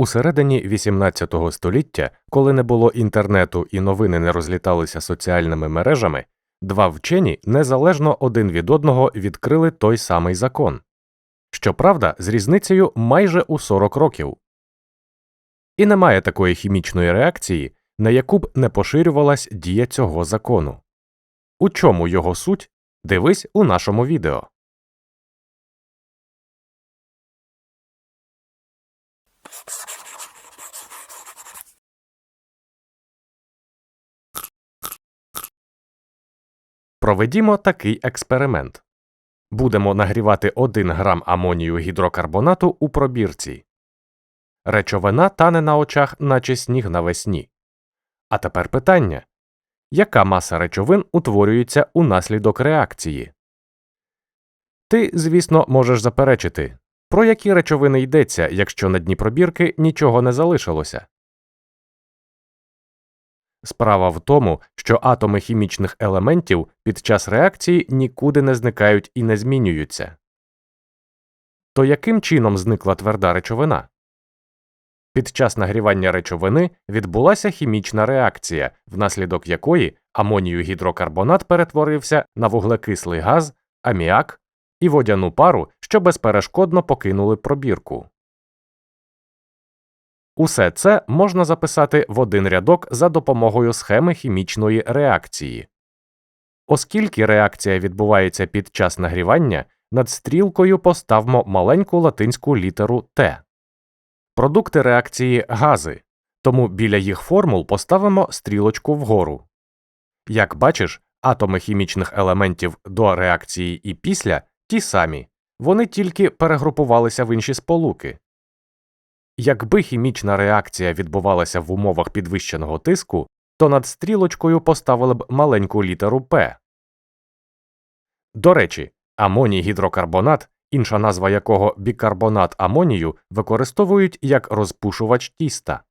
У середині XVIII століття, коли не було інтернету і новини не розліталися соціальними мережами, два вчені незалежно один від одного відкрили той самий закон. Щоправда, з різницею майже у 40 років. І немає такої хімічної реакції, на яку б не поширювалась дія цього закону. У чому його суть? Дивись у нашому відео. Проведімо такий експеримент. Будемо нагрівати 1 грам амонію гідрокарбонату у пробірці. Речовина тане на очах, наче сніг навесні. А тепер питання яка маса речовин утворюється унаслідок реакції? Ти, звісно, можеш заперечити, про які речовини йдеться, якщо на дні пробірки нічого не залишилося. Справа в тому, що атоми хімічних елементів під час реакції нікуди не зникають і не змінюються. То яким чином зникла тверда речовина? Під час нагрівання речовини відбулася хімічна реакція, внаслідок якої амонію гідрокарбонат перетворився на вуглекислий газ, аміак і водяну пару, що безперешкодно покинули пробірку. Усе це можна записати в один рядок за допомогою схеми хімічної реакції. Оскільки реакція відбувається під час нагрівання, над стрілкою поставмо маленьку латинську літеру Т. Продукти реакції гази, тому біля їх формул поставимо стрілочку вгору. Як бачиш, атоми хімічних елементів до реакції і після ті самі, вони тільки перегрупувалися в інші сполуки. Якби хімічна реакція відбувалася в умовах підвищеного тиску, то над стрілочкою поставили б маленьку літеру П. До речі, амоній гідрокарбонат, інша назва якого бікарбонат амонію, використовують як розпушувач тіста.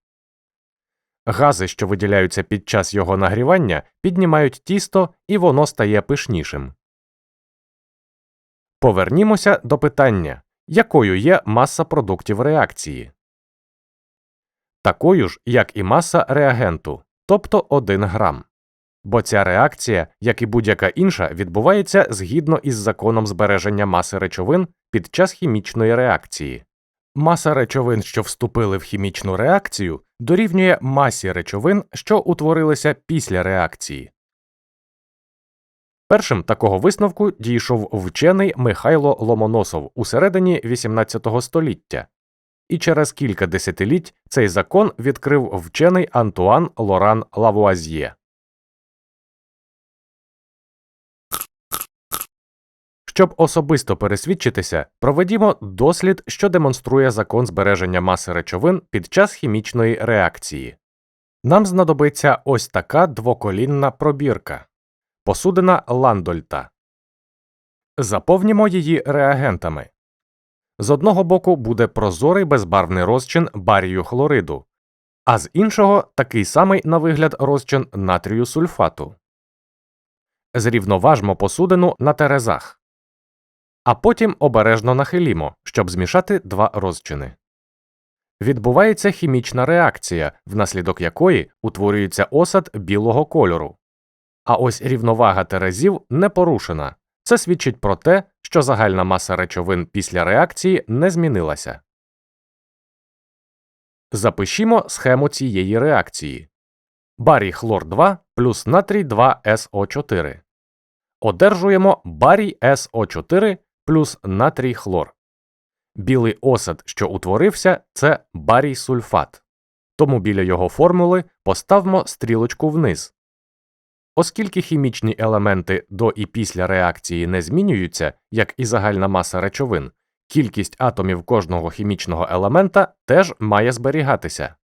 Гази, що виділяються під час його нагрівання, піднімають тісто і воно стає пишнішим. Повернімося до питання, якою є маса продуктів реакції такою ж, як і маса реагенту, тобто 1 грам. Бо ця реакція, як і будь-яка інша, відбувається згідно із законом збереження маси речовин під час хімічної реакції. Маса речовин, що вступили в хімічну реакцію, дорівнює масі речовин, що утворилися після реакції. Першим такого висновку дійшов вчений Михайло Ломоносов у середині XVIII століття, і через кілька десятиліть цей закон відкрив вчений Антуан Лоран Лавуазьє. Щоб особисто пересвідчитися, проведімо дослід, що демонструє закон збереження маси речовин під час хімічної реакції. Нам знадобиться ось така двоколінна пробірка посудина Ландольта. Заповнімо її реагентами. З одного боку буде прозорий безбарвний розчин барію хлориду, а з іншого такий самий на вигляд розчин натрію сульфату. Зрівноважмо посудину на терезах, а потім обережно нахилімо, щоб змішати два розчини. Відбувається хімічна реакція, внаслідок якої утворюється осад білого кольору. А ось рівновага терезів не порушена, це свідчить про те, що загальна маса речовин після реакції не змінилася. Запишімо схему цієї реакції барій хлор 2 плюс натрій 2 СО4. Одержуємо барій СО4 плюс натрій хлор. Білий осад, що утворився, це барій сульфат. Тому біля його формули поставмо стрілочку вниз. Оскільки хімічні елементи до і після реакції не змінюються, як і загальна маса речовин, кількість атомів кожного хімічного елемента теж має зберігатися.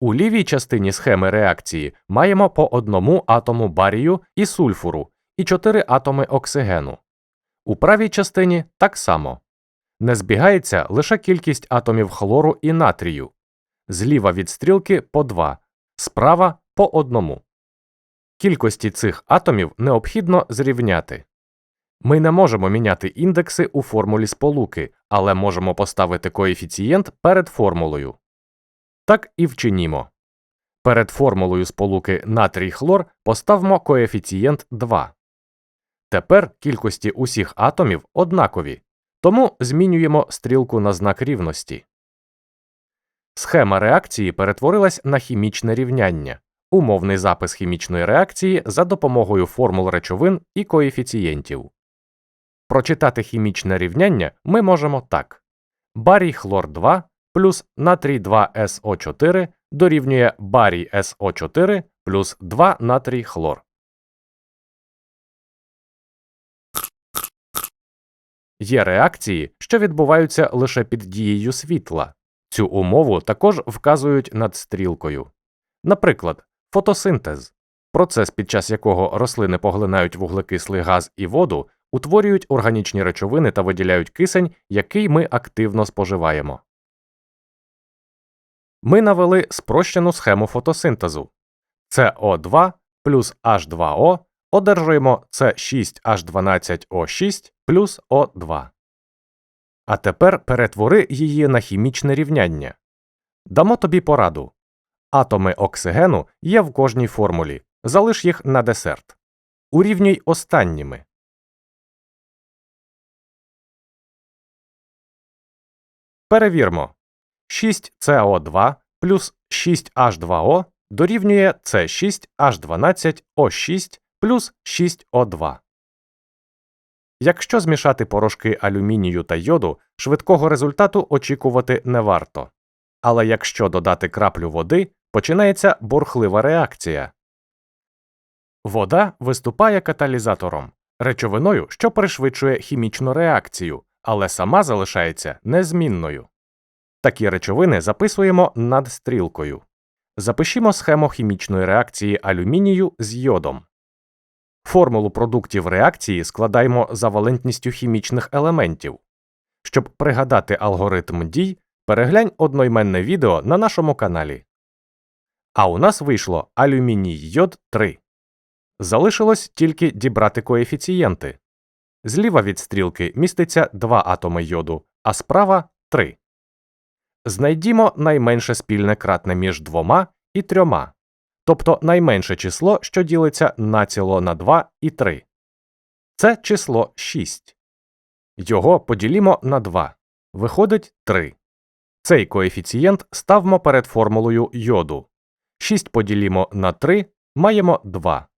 У лівій частині схеми реакції маємо по одному атому барію і сульфуру і чотири атоми оксигену. У правій частині так само не збігається лише кількість атомів хлору і натрію, зліва від стрілки по два, справа по одному. Кількості цих атомів необхідно зрівняти. Ми не можемо міняти індекси у формулі сполуки, але можемо поставити коефіцієнт перед формулою. Так і вчинімо. Перед формулою сполуки натрій хлор поставмо коефіцієнт 2. Тепер кількості усіх атомів однакові, тому змінюємо стрілку на знак рівності. Схема реакції перетворилась на хімічне рівняння, умовний запис хімічної реакції за допомогою формул речовин і коефіцієнтів. Прочитати хімічне рівняння ми можемо так: барій хлор 2 плюс натрій 2 СО4 дорівнює барій СО4 плюс 2 натрій хлор. Є реакції, що відбуваються лише під дією світла. Цю умову також вказують над стрілкою. Наприклад, фотосинтез процес, під час якого рослини поглинають вуглекислий газ і воду, утворюють органічні речовини та виділяють кисень, який ми активно споживаємо. Ми навели спрощену схему фотосинтезу СО2 плюс H2O одержуємо С6H12O6 плюс О2. А тепер перетвори її на хімічне рівняння. Дамо тобі пораду. Атоми оксигену є в кожній формулі. Залиш їх на десерт. Урівнюй останніми. Перевірмо. 6CO2 плюс 6H2O дорівнює С6H12O6 плюс 6O2. Якщо змішати порошки алюмінію та йоду, швидкого результату очікувати не варто. Але якщо додати краплю води, починається бурхлива реакція. Вода виступає каталізатором, речовиною, що пришвидшує хімічну реакцію, але сама залишається незмінною. Такі речовини записуємо над стрілкою. Запишімо схему хімічної реакції алюмінію з йодом. Формулу продуктів реакції складаємо за валентністю хімічних елементів. Щоб пригадати алгоритм дій, переглянь одноіменне відео на нашому каналі. А у нас вийшло алюміній йод 3. Залишилось тільки дібрати коефіцієнти. Зліва від стрілки міститься 2 атоми йоду, а справа 3. Знайдімо найменше спільне кратне між двома і трьома тобто найменше число, що ділиться націло на 2 і 3. Це число 6. Його поділімо на 2. Виходить 3. Цей коефіцієнт ставмо перед формулою йоду. 6 поділімо на 3 маємо 2.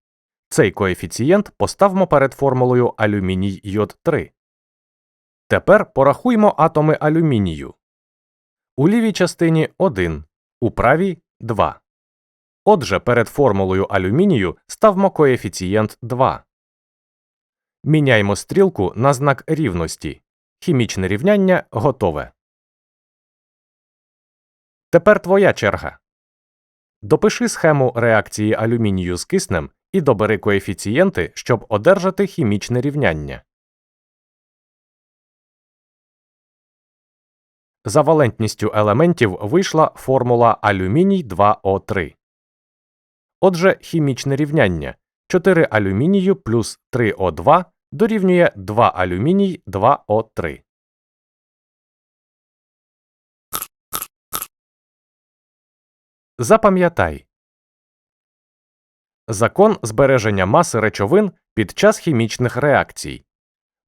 Цей коефіцієнт поставмо перед формулою алюміній йод 3. Тепер порахуймо атоми алюмінію. У лівій частині 1, у правій 2. Отже, перед формулою алюмінію ставмо коефіцієнт 2. Міняємо стрілку на знак рівності. Хімічне рівняння готове. Тепер твоя черга. Допиши схему реакції алюмінію з киснем і добери коефіцієнти, щоб одержати хімічне рівняння. За валентністю елементів вийшла формула алюміній 2О3. Отже, хімічне рівняння 4 алюмінію плюс 3О2 дорівнює 2 алюміній 2О3. Запам'ятай Закон збереження маси речовин під час хімічних реакцій.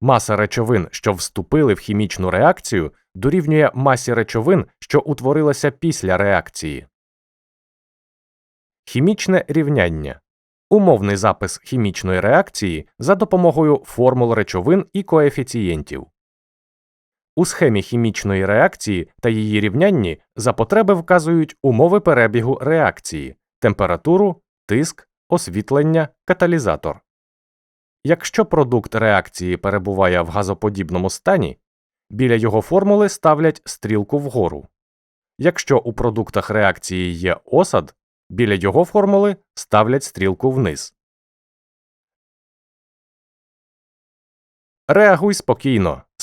Маса речовин, що вступили в хімічну реакцію, дорівнює масі речовин, що утворилася після реакції. Хімічне рівняння умовний запис хімічної реакції за допомогою формул речовин і коефіцієнтів. У схемі хімічної реакції та її рівнянні за потреби вказують умови перебігу реакції, температуру, тиск, освітлення, каталізатор. Якщо продукт реакції перебуває в газоподібному стані, біля його формули ставлять стрілку вгору. Якщо у продуктах реакції є осад, Біля його формули ставлять стрілку вниз. Реагуй спокійно,